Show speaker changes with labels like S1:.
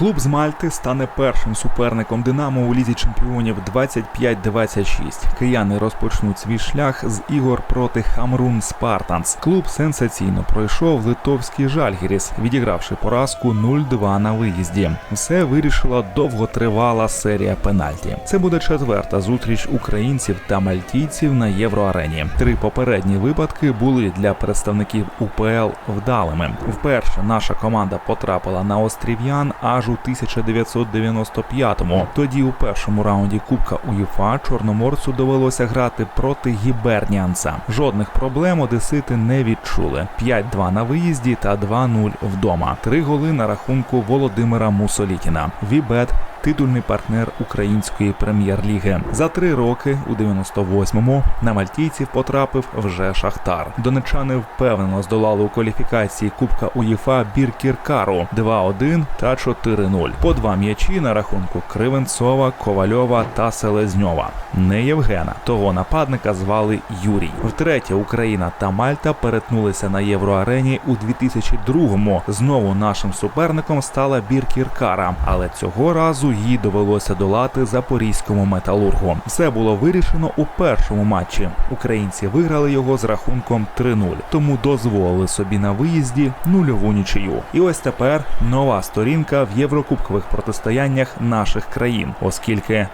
S1: Клуб з Мальти стане першим суперником Динамо у лізі чемпіонів 25-26. Кияни розпочнуть свій шлях з ігор проти Хамрун Спартанс. Клуб сенсаційно пройшов литовський Жальгіріс, відігравши поразку 0-2 на виїзді. Все вирішила довготривала серія пенальті. Це буде четверта зустріч українців та мальтійців на євроарені. Три попередні випадки були для представників УПЛ вдалими. Вперше наша команда потрапила на острів'ян аж у 1995-му. Тоді у першому раунді Кубка УЄФА чорноморцю довелося грати проти гіберніанца. Жодних проблем одесити не відчули. 5-2 на виїзді та 2-0 вдома. Три голи на рахунку Володимира Мусолітіна. Вібет титульний партнер української прем'єр-ліги. За три роки, у 98-му, на мальтійців потрапив вже Шахтар. Донечани впевнено здолали у кваліфікації Кубка УЄФА Біркіркару 2-1 та 4-0. По два м'ячі на рахунку Кривенцова, Ковальова та Селезньова. Не Євгена. Того нападника звали Юрій. Втретє Україна та Мальта перетнулися на євроарені у 2002-му. Знову нашим суперником стала Біркіркара, але цього разу їй довелося долати запорізькому металургу. Все було вирішено у першому матчі. Українці виграли його з рахунком 3-0, тому дозволили собі на виїзді нульову нічию. І ось тепер нова сторінка в єврокубкових протистояннях наших країн, оскільки